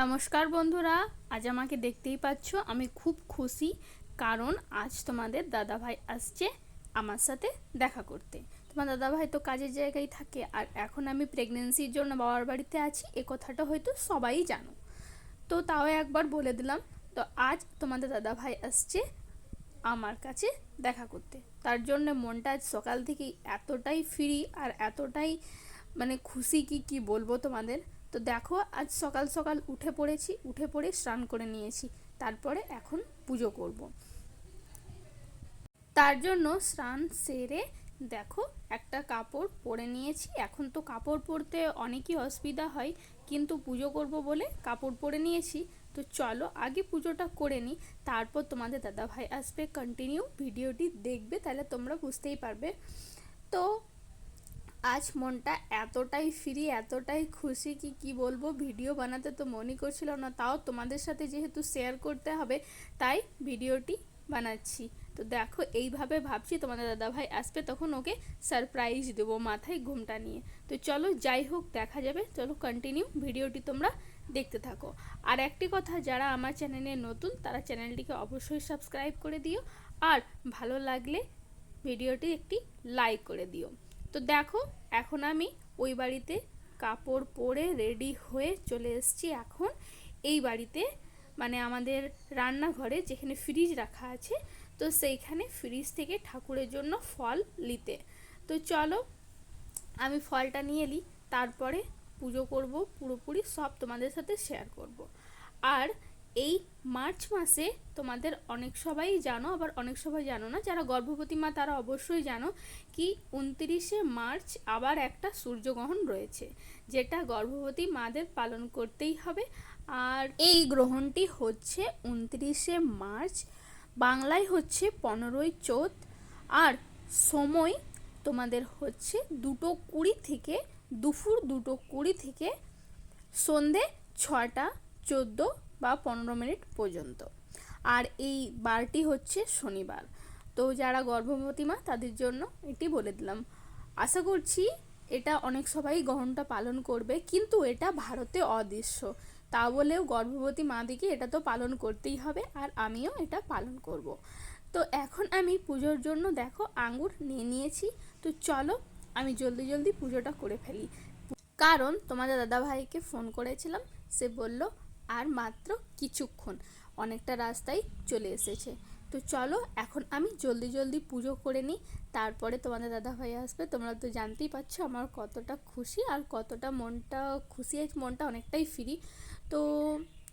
নমস্কার বন্ধুরা, আজ আমাকে দেখতেই পাচ্ছ, আমি খুব খুশি কারণ আজ তোমাদের দাদাভাই আসছে আমার সাথে দেখা করতে। তোমার দাদাভাই তো কাজের জায়গায় থাকে, আর এখন আমি প্রেগনেন্সির জন্য বাবার বাড়িতে আছি, এ কথাটা হয়তো সবাই জানো। তো তাও একবার বলে দিলাম, তো আজ তোমাদের দাদাভাই আসছে আমার কাছে দেখা করতে। তার জন্য মনটা আজ সকাল থেকেই এতটাই ফ্রি আর এতটাই মানে খুশি কি কি বলব তোমাদের? তো দেখো, আজ সকাল সকাল উঠে পড়েছি, উঠে পড়ে স্নান করে নিয়েছি। তারপরে এখন পুজো করব। তার জন্য স্নান সেরে দেখো, একটা কাপড় পরে নিয়েছি। এখন তো কাপড় পরতে অনেকই অসুবিধা হয়, কিন্তু পুজো করব বলে কাপড় পরে নিয়েছি। তো চলো, আগে পুজোটা করে নিই। তারপর তোমাদের দাদাভাই আসবে কন্টিনিউ ভিডিওটি দেখবে, তাহলে তোমরা বুঝতেই পারবে। তো আজ মনটা এতটাই ফ্রি এতটাই খুশি কি কি বলব? ভিডিও বানাতে তো মনই করছিল না, তাও তোমাদের সাথে যেহেতু শেয়ার করতে হবে, তাই ভিডিওটি বানাচ্ছি। তো দেখো, এইভাবে ভাবছি তোমাদের দাদাভাই আসবে, তখন ওকে সারপ্রাইজ দেবো মাথায় ঘুমটা নিয়ে। তো চলো, যাই হোক, দেখা যাবে। চলো কন্টিনিউ ভিডিওটি তোমরা দেখতে থাকো। আর একটি কথা, যারা আমার চ্যানেলে নতুন, তারা চ্যানেলটিকে অবশ্যই সাবস্ক্রাইব করে দিও। আর ভালো লাগলে ভিডিওটি একটি লাইক করে দিও। তো দেখো, এখন আমি ওই বাড়িতে কাপড় পরে রেডি হয়ে চলে এসেছি এখন। এই বাড়িতে মানে আমাদের রান্নাঘরে যেখানে ফ্রিজ রাখা আছে, তো সেইখানে ফ্রিজ থেকে ঠাকুরের জন্য ফল নিতে। তো চলো, আমি ফলটা নিয়ে এলি তারপরে পুজো করব, পুরোপুরি সব তোমাদের সাথে শেয়ার করব। আর এই মার্চ মাসে তোমাদের অনেক সবাই জানো, আবার অনেক সবাই জানো না, যারা গর্ভবতী মা তারা অবশ্যই জানো কি উনত্রিশে মার্চ আবার একটা সূর্যগ্রহণ রয়েছে, যেটা গর্ভবতী মাদের পালন করতেই হবে। আর এই গ্রহণটি হচ্ছে উনত্রিশে মার্চ, বাংলায় হচ্ছে পনেরোই চোদ্দ আর সময় তোমাদের হচ্ছে দুটো কুড়ি থেকে দুপুর দুটো কুড়ি থেকে সন্ধে ছটা চোদ্দ বা পনেরো মিনিট পর্যন্ত। আর এই বারটি হচ্ছে শনিবার। তো যারা গর্ভবতী মা, তাদের জন্য এটি বলে দিলাম। আশা করছি এটা অনেক সবাই গ্রহণটা পালন করবে, কিন্তু এটা ভারতে অদৃশ্য। তা বলেও গর্ভবতী মা মাদিকে এটা তো পালন করতেই হবে, আর আমিও এটা পালন করব। তো এখন আমি পুজোর জন্য দেখো আঙুর নিয়ে নিয়েছি। তো চলো আমি জলদি জলদি পুজোটা করে ফেলি। কারণ তোমাদের দাদাভাইকে ফোন করেছিলাম, সে বলল আর মাত্র কিছুক্ষণ। অনেকটা রাস্তায় চলে এসেছে। তো চলো, এখন আমি জলদি জলদি পুজো করে নিই। তারপরে তোমাদের দাদা ভাই আসবে। তোমরা তো জানতেই পারছ আমার কতটা খুশি আর কতটা মনটা খুশি। আছে মনটা অনেকটাই ফ্রি তো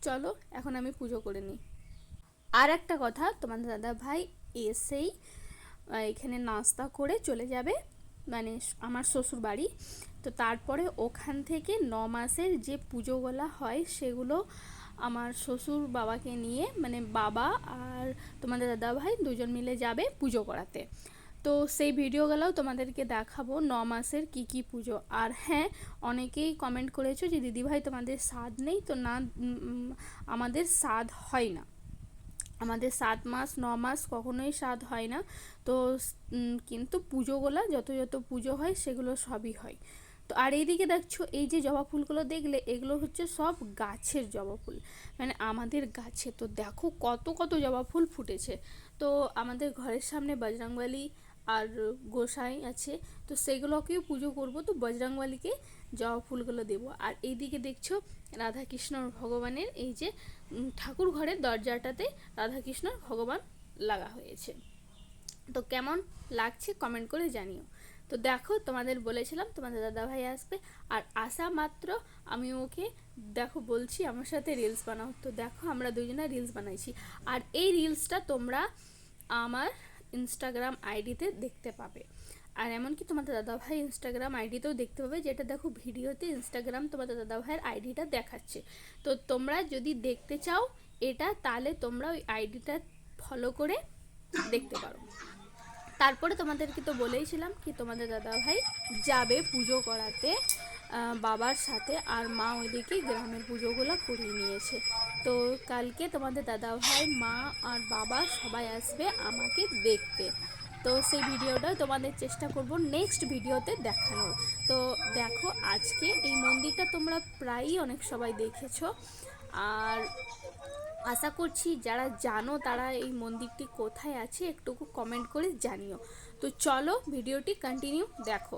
চলো, এখন আমি পুজো করে নিই। আর একটা কথা, তোমাদের দাদা ভাই এসেই এখানে নাস্তা করে চলে যাবে। মানে আমার শ্বশুর বাড়ি তো তারপরে ওখান থেকে ন মাসের যে পুজোগুলো হয় সেগুলো আমার শ্বশুর বাবাকে নিয়ে মানে বাবা আর তোমাদের দাদা ভাই দুজন মিলে যাবে পুজো করাতে। তো সেই ভিডিওগুলোও তোমাদেরকে দেখাবো ন মাসের কি কি পুজো। আর হ্যাঁ অনেকেই কমেন্ট করেছ যে, দিদিভাই, তোমাদের স্বাদ নেই? তো না আমাদের স্বাদ হয় না। আমাদের সাত মাস, ন মাস কখনোই স্বাদ হয় না। তো কিন্তু পুজোগুলো যত যত পুজো হয় সেগুলো সবই হয়। তো আর এইদিকে দেখছ, এই যে জবা ফুলগুলো দেখলে, এগুলো হচ্ছে সব গাছের জবা ফুল। মানে আমাদের গাছে তো দেখো কত কত জবা ফুল ফুটেছে। তো আমাদের ঘরের সামনে বজরংবলী আর গোসাই আছে, তো সেগুলোকেও পুজো করব, তো বজরংবলীকে জবা ফুলগুলো দেব। আর এইদিকে দেখছ রাধাকৃষ্ণ ভগবানের এই যে ঠাকুর ঘরের দরজাটাতে রাধাকৃষ্ণ ভগবান লাগা হয়েছে। তো কেমন লাগছে কমেন্ট করে জানিও। তো দেখো, তোমাদের বলেছিলাম, তোমাদের দাদাভাই আসবে। আর আসা মাত্র আমি ওকে, দেখো বলছি, আমার সাথে রিলস বানাও। তো দেখো, আমরা দুজনে রিলস বানাইছি। আর এই রিলসটা তোমরা আমার ইনস্টাগ্রাম আইডিতে দেখতে পাবে। আর এমনকি তোমাদের দাদাভাই ইনস্টাগ্রাম আইডিতেও দেখতে পাবে, যেটা দেখো ভিডিওতে ইনস্টাগ্রাম তোমাদের দাদাভাইয়ের আইডিটা দেখাচ্ছে। তো তোমরা যদি দেখতে চাও এটা, তাহলে তোমরা ওই আইডিটা ফলো করে দেখতে পারো। তারপরে তোমাদেরকে তো বলেইছিলাম কি তোমাদের দাদাভাই যাবে পুজো করাতে বাবার সাথে আর মা ওইদিকে গ্রামের পুজোগুলো করিয়ে নিয়েছে। তো কালকে তোমাদের দাদা ভাই মা আর বাবা সবাই আসবে আমাকে দেখতে। তো সেই ভিডিওটা তোমাদের চেষ্টা করব নেক্সট ভিডিওতে দেখানোর। তো দেখো আজকে এই মন্দিরটা তোমরা প্রায়ই অনেক সবাই দেখেছ। আর আশা করছি যারা জানো তারা এই মন্দিরটি কোথায় আছে, একটুকু কমেন্ট করে জানিও। তো চলো ভিডিওটি কন্টিনিউ দেখো।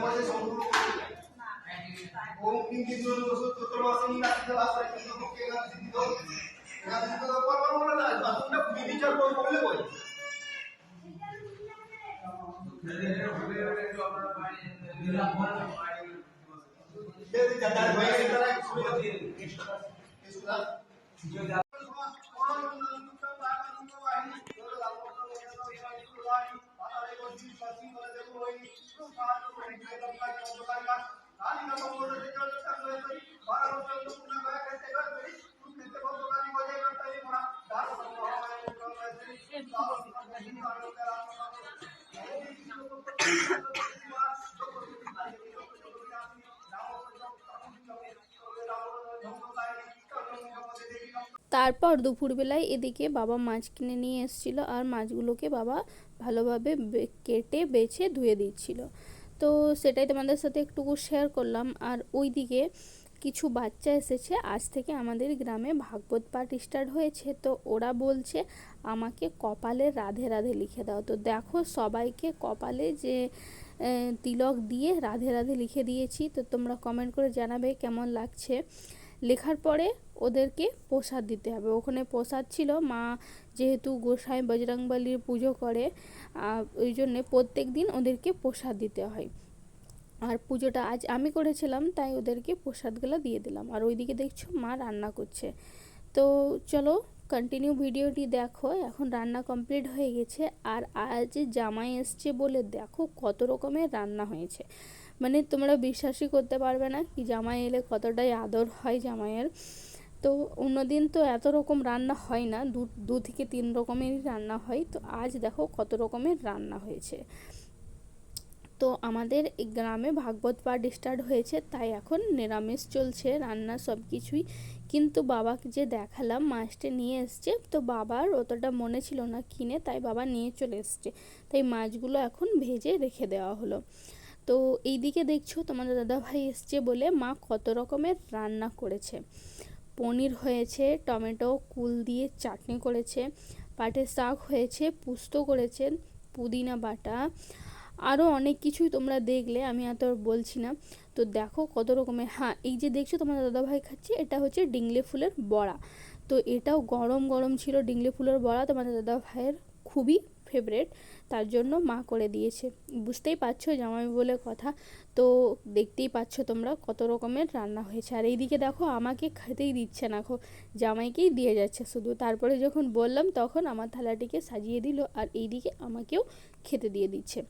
পয়সা সংকল্প ওম কিং কিং জোর দোষ তোর মাসে নি রাখতে বাসা কিন্তু তোকে না দিদি তো। না দিদি তো পর পর বলে না তোমরা বিচার করে বলে কই যদি যাতার হয়ে গেলে তারা সুবিধা দিয়ে তারপর দুপুরবেলায় এদিকে বাবা মাছ কিনে নিয়ে এসেছিল আর মাছগুলোকে বাবা ভালোভাবে কেটে, বেছে, ধুয়ে দিচ্ছিল। তো সেটাই তোমাদের সাথে একটুকু শেয়ার করলাম। আর ওইদিকে কিছু বাচ্চা এসেছে। আজ থেকে আমাদের গ্রামে ভাগবত পাঠ স্টার্ট হয়েছে। তো ওরা বলছে, আমাকে কপালে রাধে রাধে লিখে দাও। তো দেখো সবাইকে কপালে যে তিলক দিয়ে রাধে রাধে লিখে দিয়েছি। তো তোমরা কমেন্ট করে জানাবে কেমন লাগছে। লেখার পরে ওদেরকে প্রসাদ দিতে হবে। ওখানে প্রসাদ ছিল, মা যেহেতু গোসাই বজরংবলির পুজো করে ওই জন্যে প্রত্যেক দিন ওদেরকে প্রসাদ দিতে হয়। আর পুজোটা আজ আমি করেছিলাম, তাই ওদেরকে প্রসাদগুলো দিয়ে দিলাম। আর ওইদিকে দেখছ মা রান্না করছে। তো চলো কন্টিনিউ ভিডিওটি দেখো। এখন রান্না কমপ্লিট হয়ে গেছে। আর আজ জামাই এসছে বলে দেখো কত রকমের রান্না হয়েছে। মানে তোমরা বিশ্বাসই করতে পারবে না কি জামাই এলে কতটাই আদর হয় জামাইয়ের। তো অন্যদিন তো এত রকম রান্না হয় না, দু দু থেকে তিন রকমেরই রান্না হয়। তো আজ দেখো কত রকমের রান্না হয়েছে। তো আমাদের এই গ্রামে ভাগবত পাঠ স্টার্ট হয়েছে, তাই এখন নিরামিষ চলছে, রান্না সব কিছুই। কিন্তু বাবাকে যে দেখালাম, মাছটা নিয়ে এসছে। তো বাবার অতটা মনে ছিল না কিনে, তাই বাবা নিয়ে চলে এসছে। তাই মাছগুলো এখন ভেজে রেখে দেওয়া হলো। তো এইদিকে দেখছ তোমাদের দাদাভাই এসছে বলে মা কত রকমের রান্না করেছে। পনির হয়েছে, টমেটো, কুল দিয়ে চাটনি করেছে, পাটের শাক হয়েছে, পুস্ত করেছেন পুদিনা বাটা আরও অনেক কিছুই তোমরা দেখলে, আমি এত বলছি না। তো দেখো কত রকমের হ্যাঁ এই যে দেখছ তোমার দাদাভাই খাচ্ছে, এটা হচ্ছে ডিংলে ফুলের বড়া। তো এটাও গরম গরম ছিল ডিংলে ফুলের বড়া, তোমাদের দাদা ভাইয়ের খুবই ফেভারেট তার জন্য মা করে দিয়েছে। বুঝতেই পারছ জামাই বলে কথা। তো দেখতেই পাচ্ছ তোমরা কত রকমের রান্না হয়েছে। আর এইদিকে দেখো, আমাকে খেতেই দিচ্ছে না খো জামাইকেই দিয়ে যাচ্ছে শুধু। তারপরে যখন বললাম, তখন আমার থালাটিকে সাজিয়ে দিল আর এইদিকে আমাকেও খেতে দিয়ে দিচ্ছে।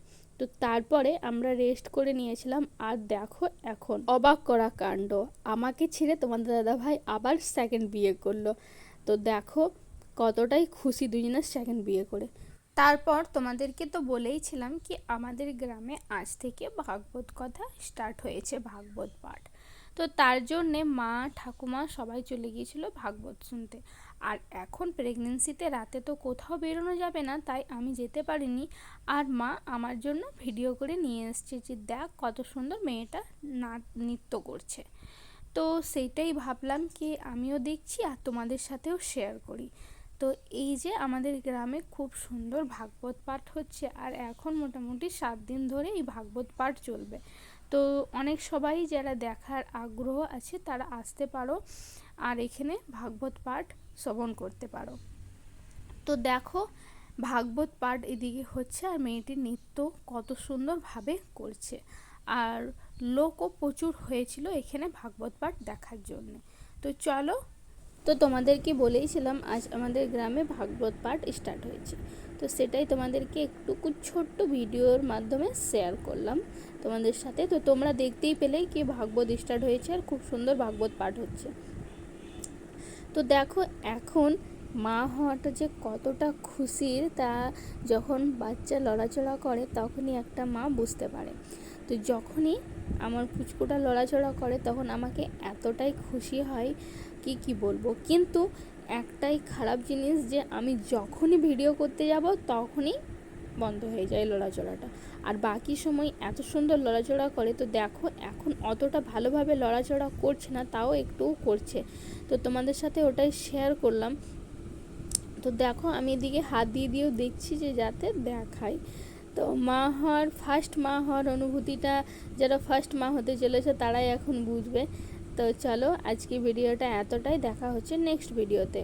তো তারপরে আমরা রেস্ট করে নিয়েছিলাম। আর দেখো এখন, অবাক করা কাণ্ড। আমাকে ছেড়ে তোমাদের দাদা ভাই আবার সেকেন্ড বিয়ে করল। তো দেখো কতটাই খুশি দুজনের সেকেন্ড বিয়ে করে। তারপর তোমাদেরকে তো বলেইছিলাম কি আমাদের গ্রামে আজ থেকে ভাগবত কথা স্টার্ট হয়েছে, ভাগবত পাঠ। তো তার জন্যে মা, ঠাকুমা সবাই চলে গিয়েছিল ভাগবত শুনতে। আর এখন প্রেগনেন্সিতে রাতে তো কোথাও বেরোনো যাবে না, তাই আমি যেতে পারিনি। আর মা আমার জন্য ভিডিও করে নিয়ে এসছে যে দেখ কত সুন্দর মেয়েটা নাচ নৃত্য করছে। তো সেইটাই ভাবলাম কি আমিও দেখছি আর তোমাদের সাথেও শেয়ার করি। তো এই যে আমাদের গ্রামে খুব সুন্দর ভাগবত পাঠ হচ্ছে আর এখন মোটামুটি সাত দিন ধরে এই ভাগবত পাঠ চলবে। তো অনেক সবাই যারা দেখার আগ্রহ আছে তারা আসতে পারো আর এখানে ভাগবত পাঠ শ্রবণ করতে পারো। তো দেখো ভাগবত পাঠ এদিকে হচ্ছে আর মেয়েটি নৃত্য কত সুন্দরভাবে করছে আর লোকও প্রচুর হয়েছিল এখানে ভাগবত পাঠ দেখার জন্য। তো চলো তো তোমাদেরকে বলেইছিলাম, আজ আমাদের গ্রামে ভাগবত পাঠ স্টার্ট হয়েছে। তো সেটাই তোমাদেরকে একটুকু ছোট্ট ভিডিওর মাধ্যমে শেয়ার করলাম তোমাদের সাথে। তো তোমরা দেখতেই পেলেই কি ভাগবত স্টার্ট হয়েছে আর খুব সুন্দর ভাগবত পাঠ হচ্ছে। তো দেখো, এখন মা হওয়াটা যে কতটা খুশির তা যখন বাচ্চা লড়াচড়া করে তখনই একটা মা বুঝতে পারে। তো যখনই আমার পুচকুটা লড়াচড়া করে তখন আমাকে এতটাই খুশি হয় কি কি বলব? কিন্তু একটাই খারাপ জিনিস যে আমি যখনই ভিডিও করতে যাব তখনই বন্ধ হয়ে যায় লড়াচড়াটা। আর বাকি সময় এত সুন্দর লড়াচড়া করে, তো দেখো এখন অতটা ভালোভাবে লড়াচড়া করছে না, তাও একটু করছে। তো তোমাদের সাথে ওটাই শেয়ার করলাম। তো দেখো আমি এদিকে হাত দিয়ে দিয়েও দেখছি যে যাতে দেখায়। তো মা হওয়ার ফার্স্ট মা হওয়ার অনুভূতিটা, যারা ফার্স্ট মা হতে চলেছে তারাই এখন বুঝবে। তো চলো আজকে ভিডিওটা এতটাই দেখা হচ্ছে নেক্সট ভিডিওতে।